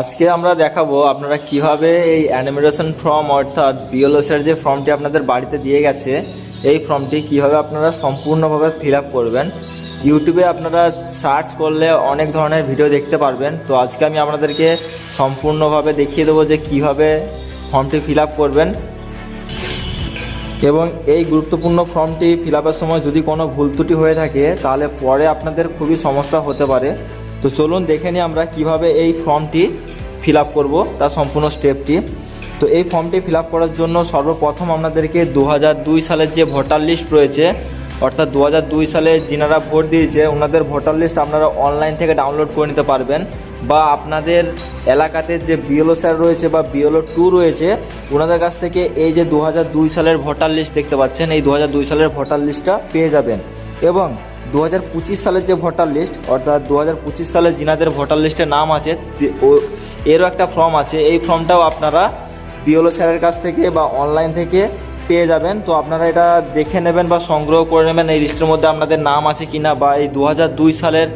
আজকে আমরা দেখাবো আপনারা কীভাবে এই অ্যানিমেশন ফর্ম অর্থাৎ বিএলএসের যে ফর্মটি আপনাদের বাড়িতে দিয়ে গেছে, এই ফর্মটি কীভাবে আপনারা সম্পূর্ণভাবে ফিল করবেন। ইউটিউবে আপনারা সার্চ করলে অনেক ধরনের ভিডিও দেখতে পারবেন। তো আজকে আমি আপনাদেরকে সম্পূর্ণভাবে দেখিয়ে দেবো যে কীভাবে ফর্মটি ফিল করবেন। এবং এই গুরুত্বপূর্ণ ফর্মটি ফিল সময় যদি কোনো ভুল ত্রুটি হয়ে থাকে, তাহলে পরে আপনাদের খুবই সমস্যা হতে পারে। তো চলুন দেখে নিই আমরা কীভাবে এই ফর্মটি ফিল আপ করব, তার সম্পূর্ণ স্টেপটি তো এই ফর্মটি ফিল আপ করার জন্য সর্বপ্রথম আপনাদেরকে দু দুই সালের যে ভোটার লিস্ট রয়েছে, অর্থাৎ দু দুই সালে যিনারা ভোট দিয়েছে, ওনাদের ভোটার লিস্ট আপনারা অনলাইন থেকে ডাউনলোড করে নিতে পারবেন। বা আপনাদের এলাকাতে যে বিএলও স্যার রয়েছে বা বিএলও টু রয়েছে, ওনাদের কাছ থেকে এই যে দু দুই সালের ভোটার লিস্ট দেখতে পাচ্ছেন, এই দু দুই সালের ভোটার লিস্টটা পেয়ে যাবেন। এবং দু হাজার পঁচিশ সালের যে ভোটার লিস্ট অর্থাৎ দু সালের যিনাদের ভোটার লিস্টে নাম আছে এরও একটা ফর্ম আছে। এই ফর্মটাও আপনারা বিএলও স্যারের কাছ থেকে বা অনলাইন থেকে পেয়ে যাবেন। তো আপনারা এটা দেখে নেবেন বা সংগ্রহ করে নেবেন। এই লিস্টের মধ্যে আপনাদের নাম আছে কিনা বা এই দু হাজার দুই সালের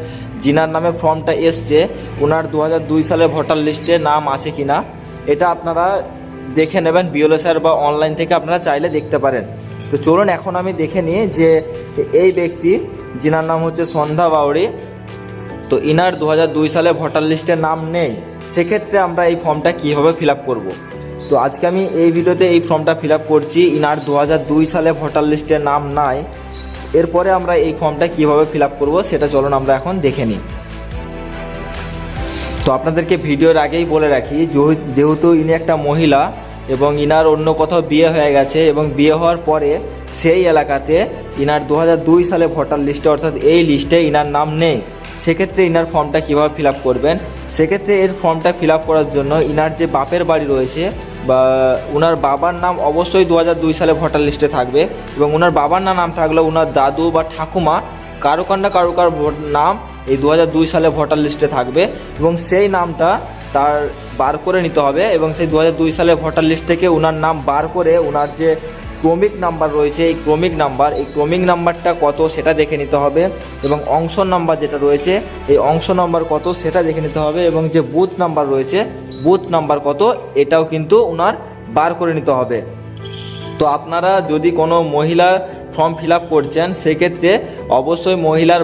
যিনার নামে ফর্মটা এসছে ওনার দু সালের ভোটার লিস্টে নাম আছে কিনা, এটা আপনারা দেখে নেবেন। বিএলও স্যার বা অনলাইন থেকে আপনারা চাইলে দেখতে পারেন। তো চলুন, এখন আমি দেখে নিই যে এই ব্যক্তি যিনার নাম হচ্ছে সন্ধ্যা বাউরি তো ইনার দু হাজার দুই সালে ভোটার লিস্টে নাম নেই। সেক্ষেত্রে আমরা এই ফর্মটা কীভাবে ফিল আপ করব? তো আজকে আমি এই ভিডিওতে এই ফর্মটা ফিল আপ করছি। ইনার দু দুই সালে ভোটার লিস্টে নাম নাই। এরপরে আমরা এই ফর্মটা কীভাবে ফিল আপ করব সেটা চলুন আমরা এখন দেখে নিই। তো আপনাদেরকে ভিডিওর আগেই বলে রাখি, যেহেতু ইনি একটা মহিলা এবং ইনার অন্য কোথাও বিয়ে হয়ে গেছে এবং বিয়ে হওয়ার পরে সেই এলাকাতে ইনার দু হাজার দুই সালে ভোটার লিস্টে অর্থাৎ এই লিস্টে ইনার নাম নেই। সেক্ষেত্রে ইনার ফর্মটা কীভাবে ফিল আপ করবেন? সেক্ষেত্রে এর ফর্মটা ফিল আপ করার জন্য ইনার যে বাপের বাড়ি রয়েছে, বা ওনার বাবার নাম অবশ্যই দু দুই সালে ভোটার লিস্টে থাকবে এবং ওনার বাবার না নাম থাকলেও ওনার দাদু বা ঠাকুমা কারও কার না কারও কার নাম এই দু দুই সালে ভোটার লিস্টে থাকবে এবং সেই নামটা তার বার করে নিতে হবে এবং সেই দু দুই সালে ভোটার লিস্ট থেকে ওনার নাম বার করে ওনার যে ক্রমিক নাম্বার রয়েছে, এই ক্রমিক নাম্বার, এই ক্রমিক নাম্বারটা কত সেটা দেখে নিতে হবে এবং অংশ নাম্বার যেটা রয়েছে, এই অংশ নাম্বার কত সেটা দেখে নিতে হবে এবং যে বুথ নাম্বার রয়েছে, বুথ নাম্বার কত এটাও কিন্তু ওনার বার করে নিতে হবে। তো আপনারা যদি কোনো মহিলার ফর্ম ফিল আপ করছেন, সেক্ষেত্রে অবশ্যই মহিলার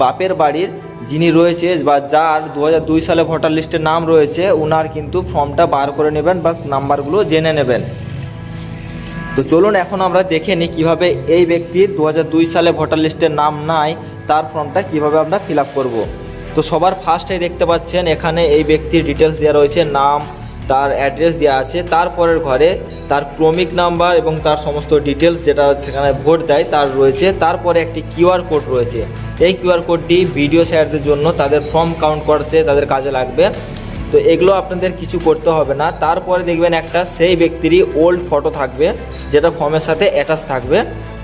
বাপের বাড়ির যিনি রয়েছে বা যার দু হাজার দুই সালে ভোটার লিস্টে নাম রয়েছে ওনার কিন্তু ফর্মটা বার করে নেবেন বা নাম্বারগুলো জেনে নেবেন। তো চলুন এখন আমরা দেখে নিই কীভাবে এই ব্যক্তির দু হাজার দুই সালে ভোটার লিস্টের নাম নাই, তার ফর্মটা কীভাবে আমরা ফিল আপ করব। তো সবার ফার্স্টে দেখতে পাচ্ছেন, এখানে এই ব্যক্তির ডিটেলস দেওয়া রয়েছে, নাম, তার অ্যাড্রেস দেওয়া আছে, তারপরের ঘরে তার ক্রমিক নাম্বার এবং তার সমস্ত ডিটেলস যেটা সেখানে ভোট দেয় তার রয়েছে, তারপরে একটি কিউআর কোড রয়েছে। এই কিউআর কোডটি ভিডিও শেয়ারদের জন্য তাদের ফর্ম কাউন্ট করতে তাদের কাজে লাগবে। তো এগুলো আপনাদের কিছু করতে হবে না। তারপরে দেখবেন একটা সেই ব্যক্তিরই ওল্ড ফটো থাকবে, যেটা ফর্মের সাথে অ্যাটাচ থাকবে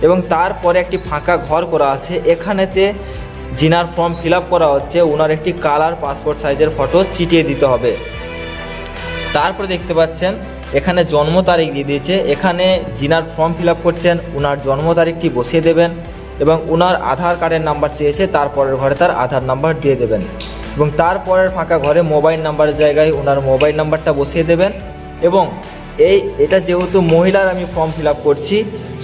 এবং তারপরে একটি ফাঁকা ঘর করা আছে। এখানেতে জিনার ফর্ম ফিল করা হচ্ছে ওনার একটি কালার পাসপোর্ট সাইজের ফটো চিটিয়ে দিতে হবে। তারপরে দেখতে পাচ্ছেন, এখানে জন্ম তারিখ দিয়ে দিয়েছে। এখানে জিনার ফর্ম ফিল করছেন ওনার জন্ম তারিখটি বসিয়ে দেবেন এবং ওনার আধার কার্ডের নাম্বার চেয়েছে, তারপরের ঘরে তার আধার নাম্বার দিয়ে দেবেন। এবং তারপরের ফাঁকা ঘরে মোবাইল নাম্বারের জায়গায় ওনার মোবাইল নাম্বারটা বসিয়ে দেবেন এবং এই, এটা যেহেতু মহিলার আমি ফর্ম ফিল আপ করছি,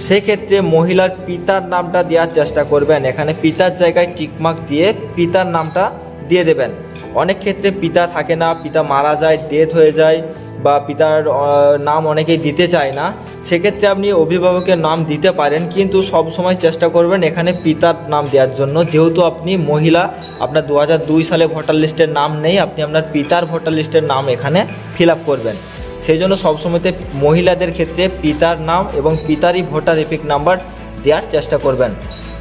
সেক্ষেত্রে মহিলার পিতার নামটা দেওয়ার চেষ্টা করবেন। এখানে পিতার জায়গায় টিকমার্ক দিয়ে পিতার নামটা দিয়ে দেবেন। অনেক ক্ষেত্রে পিতা থাকে না, পিতা মারা যায় ডেথ হয়ে যায় বা পিতার নাম অনেকেই দিতে চায় না, সেক্ষেত্রে আপনি অভিভাবকের নাম দিতে পারেন, কিন্তু সব সময় চেষ্টা করবেন এখানে পিতার নাম দেওয়ার জন্য। যেহেতু আপনি মহিলা, আপনার দু হাজার দুই সালে ভোটার লিস্টের নাম নেই, আপনি আপনার পিতার ভোটার লিস্টের নাম এখানে ফিল করবেন। সেই জন্য সবসময়তে মহিলাদের ক্ষেত্রে পিতার নাম এবং পিতারই ভোটার এপিক নাম্বার দেওয়ার চেষ্টা করবেন।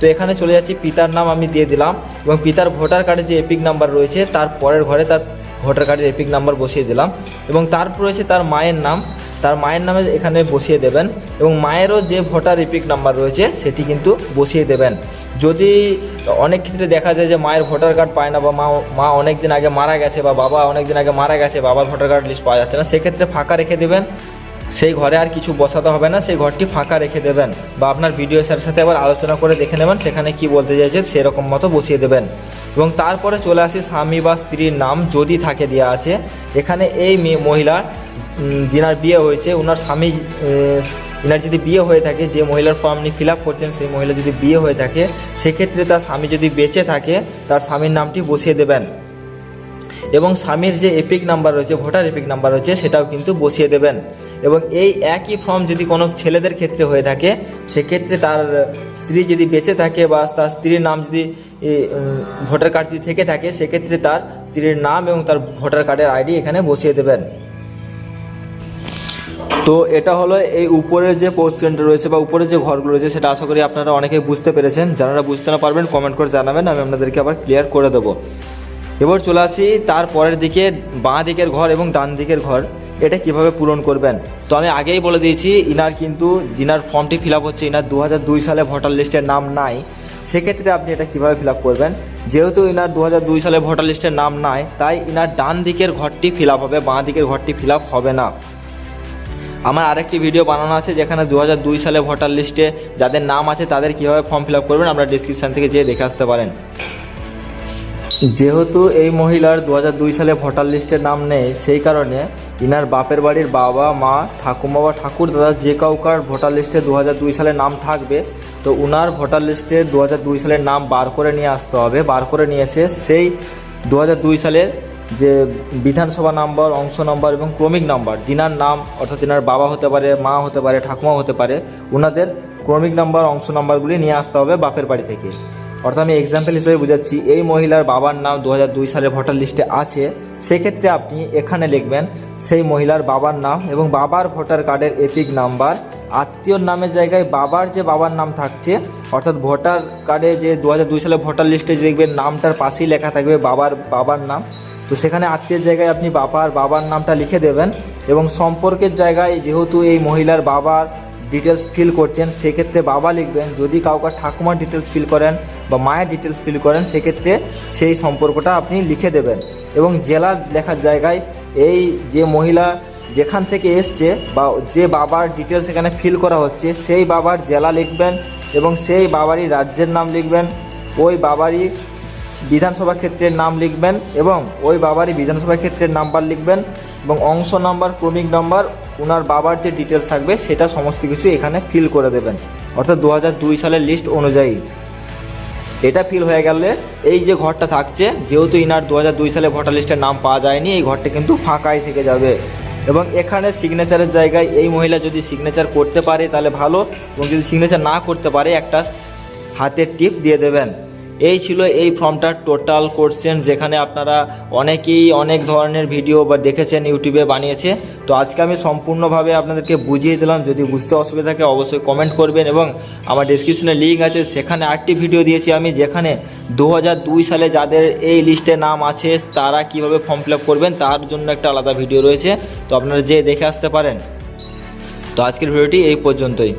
তো এখানে চলে যাচ্ছি, পিতার নাম আমি দিয়ে দিলাম এবং পিতার ভোটার কার্ডে যে এপিক নাম্বার রয়েছে, তার পরের ঘরে তার ভোটার কার্ডের এপিক নাম্বার বসিয়ে দিলাম এবং তারপর রয়েছে তার মায়ের নাম। তার মায়ের নামে এখানে বসিয়ে দেবেন এবং মায়েরও যে ভোটার এপিক নাম্বার রয়েছে, সেটি কিন্তু বসিয়ে দেবেন। যদি অনেক ক্ষেত্রে দেখা যায় যে মায়ের ভোটার কার্ড পায় না বা মা মা অনেক দিন আগে মারা গেছে বা বাবা অনেক দিন আগে মারা গেছে, বাবার ভোটার কার্ড লিস্ট পাওয়া যাচ্ছে না, সেক্ষেত্রে ফাঁকা রেখে দেবেন। সেই ঘরে আর কিছু বসাতে হবে না, সেই ঘরটি ফাঁকা রেখে দেবেন। বা আপনার ভিডিও স্যারের সাথে আবার আলোচনা করে দেখে নেবেন, সেখানে কি বলতে চাইছে সেরকম মতো বসিয়ে দেবেন। এবং তারপরে চলে আসি স্বামী বা স্ত্রীর নাম যদি থাকে দেওয়া আছে। এখানে এই মেয়ে মহিলা যিনার বিয়ে হয়েছে ওনার স্বামী ইনার যদি বিয়ে হয়ে থাকে, যে মহিলার ফর্ম আপনি ফিল আপ করছেন, সেই মহিলা যদি বিয়ে হয়ে থাকে, সেক্ষেত্রে তার স্বামী যদি বেঁচে থাকে, তার স্বামীর নামটি বসিয়ে দেবেন। এবং স্বামীর যে এপিক নাম্বার রয়েছে ভোটার এপিক নাম্বার রয়েছে, সেটাও কিন্তু বসিয়ে দেবেন। এবং এই একই ফর্ম যদি কোনো ছেলেদের ক্ষেত্রে হয়ে থাকে, সেক্ষেত্রে তার স্ত্রী যদি বেঁচে থাকে বা তার স্ত্রীর নাম যদি ভোটার কার্ড যদি থেকে থাকে, সেক্ষেত্রে তার স্ত্রীর নাম এবং তার ভোটার কার্ডের আইডি এখানে বসিয়ে দেবেন। তো এটা হলো এই উপরের যে পোস্ট সেন্টার রয়েছে বা উপরের যে ঘরগুলো রয়েছে, সেটা আশা করি আপনারা অনেকেই বুঝতে পেরেছেন। যারা বুঝতে না পারবেন কমেন্ট করে জানাবেন, আমি আপনাদেরকে আবার ক্লিয়ার করে দেবো। এবার চলে আসি তার পরের দিকে, বাঁ দিকের ঘর এবং ডান দিকের ঘর। এটা কীভাবে পূরণ করবেন? তো আমি আগেই বলে দিয়েছি, ইনার কিন্তু, যিনার ফর্মটি ফিল হচ্ছে, ইনার দু সালে ভোটার লিস্টের নাম নাই। সেক্ষেত্রে আপনি এটা কীভাবে ফিল করবেন? যেহেতু ইনার দু সালে ভোটার লিস্টের নাম নাই, তাই ইনার ডান দিকের ঘরটি ফিল হবে, বাঁ দিকের ঘরটি ফিল হবে না। আমার আরেকটি ভিডিও বানানো আছে, যেখানে দু সালে ভোটার লিস্টে যাদের নাম আছে, তাদের কীভাবে ফর্ম ফিল করবেন, আমরা ডিসক্রিপশান থেকে যেয়ে দেখে আসতে পারেন। যেহেতু এই মহিলার দু সালে ভোটার লিস্টের নাম নেই, সেই কারণে ইনার বাপের বাড়ির বাবা, মা, ঠাকুমা বা ঠাকুর দাদা যে কাউকার ভোটার লিস্টে দু সালে নাম থাকবে, তো উনার ভোটার লিস্টে দু সালের নাম বার করে নিয়ে আসতে হবে, বার করে নিয়ে এসে সেই দু সালের যে বিধানসভা নাম্বার, অংশ নাম্বার এবং ক্রমিক নাম্বার, যিনার নাম অর্থাৎ যিনার বাবা হতে পারে, মা হতে পারে ঠাকুমা হতে পারে ওনাদের ক্রমিক নাম্বার, অংশ নাম্বারগুলি নিয়ে আসতে হবে বাপের বাড়ি থেকে। অর্থাৎ আমি এক্সাম্পল হিসেবে বুঝাচ্ছি, এই মহিলার বাবার নাম দু দুই ভোটার লিস্টে আছে। সেক্ষেত্রে আপনি এখানে লিখবেন, সেই মহিলার বাবার নাম এবং বাবার ভোটার কার্ডের এপিক নাম্বার, আত্মীয়র নামের জায়গায় বাবার যে বাবার নাম থাকছে, অর্থাৎ ভোটার কার্ডে যে দু দুই সালে ভোটার লিস্টে দেখবেন নামটার পাশেই লেখা থাকবে বাবার বাবার নাম। তো সেখানে আত্মীয়ের জায়গায় আপনি বাবার বাবার নামটা লিখে দেবেন এবং সম্পর্কের জায়গায় যেহেতু এই মহিলার বাবার ডিটেলস ফিল করছেন, সেক্ষেত্রে বাবা লিখবেন, যদি কাউকে ঠাকুমার ডিটেলস ফিল করেন বা মায়ের ডিটেলস ফিল করেন, সেক্ষেত্রে সেই সম্পর্কটা আপনি লিখে দেবেন। এবং জেলার লেখার জায়গায় এই যে মহিলা যেখান থেকে এসছে বা যে বাবার ডিটেলস এখানে ফিল করা হচ্ছে, সেই বাবার জেলা লিখবেন এবং সেই বাবারই রাজ্যের নাম লিখবেন। ওই বাবারই বিধানসভা ক্ষেত্রের নাম লিখবেন এবং ওই বাবারই বিধানসভা ক্ষেত্রের নাম্বার লিখবেন এবং অংশ নাম্বার, ক্রমিক নাম্বার ওনার বাবার যে ডিটেলস থাকবে সেটা সমস্ত কিছু এখানে ফিল করে দেবেন। অর্থাৎ দু সালের লিস্ট অনুযায়ী। এটা ফিল হয়ে গেলে এই যে ঘরটা থাকছে, যেহেতু ইনার দু সালে ভোটার লিস্টের নাম পাওয়া যায়নি, এই ঘরটা কিন্তু ফাঁকাই থেকে যাবে। এবং এখানে সিগনেচারের জায়গায় এই মহিলা যদি সিগনেচার করতে পারে তাহলে ভালো, এবং যদি সিগনেচার না করতে পারে একটা হাতের টিপ দিয়ে দেবেন। এই ছিল এই ফর্মটার টোটাল কোশ্চেন যেখানে আপনারা অনেকেই অনেক ধরনের ভিডিও বা দেখেছেন, ইউটিউবে বানিয়েছে। তো আজকে আমি সম্পূর্ণভাবে আপনাদেরকে বুঝিয়ে দিলাম। যদি বুঝতে অসুবিধা থাকে অবশ্যই কমেন্ট করবেন এবং আমার ডিসক্রিপশনে লিঙ্ক আছে। সেখানে আরেকটি ভিডিও দিয়েছি আমি যেখানে দু সালে যাদের এই লিস্টে নাম আছে, তারা কীভাবে ফর্ম ফিল করবেন, তার জন্য একটা আলাদা ভিডিও রয়েছে। তো আপনারা যেয়ে দেখে আসতে পারেন। তো আজকের ভিডিওটি এই পর্যন্তই।